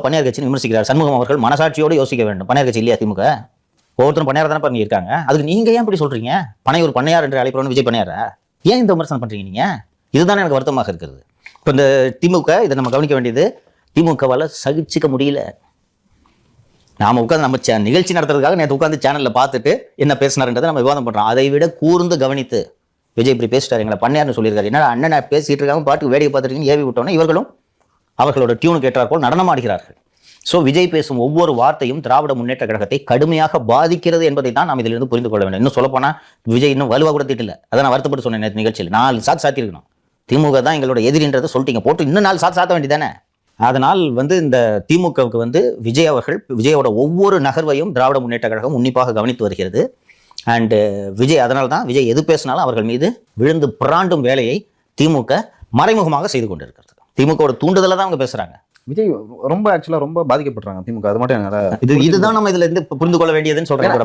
பணியார் கட்சியை விமர்சிக்கிறார். சண்முகம் அவர்கள் மனசாட்சியோடு யோசிக்க வேண்டும். பணியார் கட்சி இல்லையா திமுக? ஒவ்வொருத்தரும் பணியார் தானே பண்ணி இருக்காங்க. அதுக்கு நீங்க ஏன் இப்படி சொல்றீங்க? பனையூர் பண்ணையார் என்று அழைப்பவன் விஜய் பண்ணையாரா ஏன் இந்த விமர்சனம் பண்றீங்க நீங்க? இதுதான் எனக்கு வருத்தமாக இருக்கிறது. இப்போ இந்த திமுக இதை நம்ம கவனிக்க வேண்டியது திமுகவால் சகிச்சுக்க முடியல. நாம் உட்காந்து நம்ம சே- நிகழ்ச்சி நடத்துறதுக்காக நேற்று உட்காந்து சேனல்ல பார்த்துட்டு என்ன பேசினாருன்றதை நம்ம விவாதம் பண்றோம். அதை விட கூர்ந்து கவனித்து விஜய் இப்படி பேசிட்டாரு எங்களை பண்ணையார்னு சொல்லியிருக்காரு. என்ன அண்ணன் பேசிட்டு இருக்காங்க பாட்டுக்கு வேடிக்கை பார்த்துருக்கீங்க ஏவி விட்டோன்னே இவர்களும் அவர்களோட டியூனுக்கு கேட்டார் போல் நடனமாடுகிறார்கள் ஸோ விஜய் பேசும் ஒவ்வொரு வார்த்தையும் திராவிட முன்னேற்ற கழகத்தை கடுமையாக பாதிக்கிறது என்பதை தான் நாம் இதிலிருந்து புரிந்து கொள்ள வேண்டும். இன்னும் சொல்லப்போனால் விஜய் இன்னும் வலுவாக கூட திட்டல. அதை நான் வருத்தப்பட்டு சொன்னேன் நேற்று நிகழ்ச்சியில். நாலு சாத்து சாத்திருக்கணும் திமுக தான் எங்களோட எதிரின்றதை சொல்லிட்டீங்க. போட்டு இன்னும் நாலு சாத்து சாத்த வேண்டியதானே அதனால் வந்து இந்த திமுகவுக்கு வந்து விஜய் அவர்கள் விஜயோட ஒவ்வொரு நகர்வையும் திராவிட முன்னேற்ற கழகம் உன்னிப்பாக கவனித்து வருகிறது. அண்டு விஜய் அதனால தான் விஜய் எது பேசினாலும் அவர்கள் மீது விழுந்து பிராண்டும் வேலையை திமுக மறைமுகமாக செய்து கொண்டிருக்கிறது. திமுகவோட தூண்டுதலை தான் அவங்க பேசுறாங்க. விஜய் ரொம்ப ஆக்சுவலா ரொம்ப பாதிக்கப்படுறாங்க திமுக. அது மட்டும் என்னால இது இதுதான் நம்ம இதுல இருந்து புரிந்து கொள்ள வேண்டியதுன்னு சொல்றேன்.